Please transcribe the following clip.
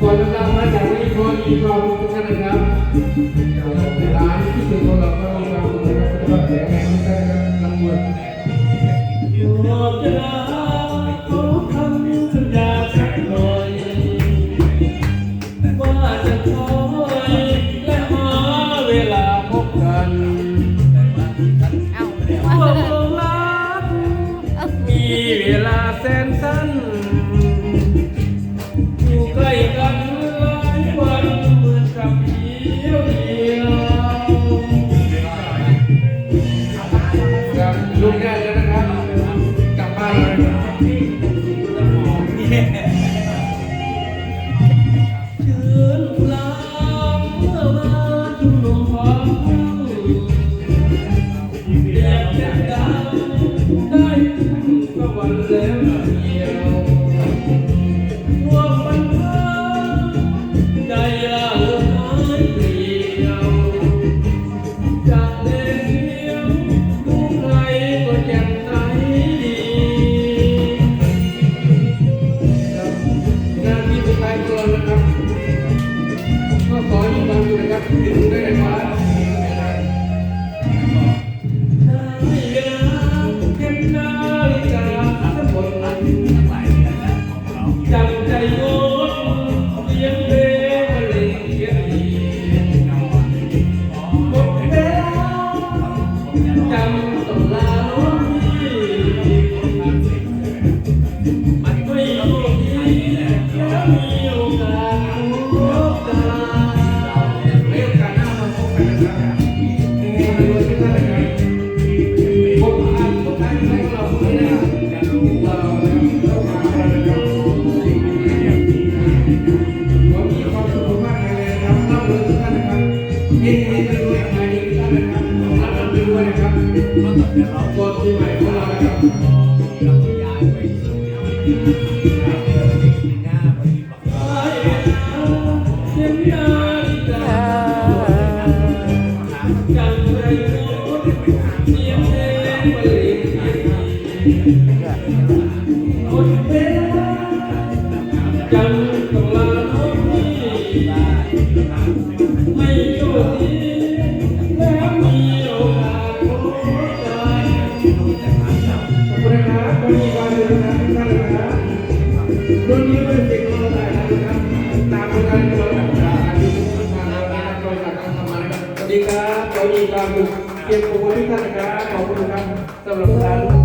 ก่อนจะนำมาจากนี้ขอมีความทุกท่านนะครับร้านที่เป็นคนเราก็มีความสุขนะครับแล้วก็แข็งแรงทุกท่านนะครับนำมวลบอกจะลาขอคำสัญญาสักอยว่าจะคอยและหาเวลาพบกันเอาควาว่ามรักมีเครับลุกได้แล้วนะครับ กลับบ้านเลยครับคืนลา อให้มีความสุขนะครับถึงได้นะครับได้วลาเข็มนจังหมดจำใจโน้ นนะครับเฮงๆรวยๆมาดีทุกท่านนะครับรับรับรวยนะครับก่อนปีใหม่ของเรานะครับเข็มนาฬิกาจังไรโน้ตเสียงเพลงบรรเลงเสีย สวัสดีครับเจ้าหญิงครับเกียรติภูมิทุกท่านนะครับขอบคุณครับสำหรับการ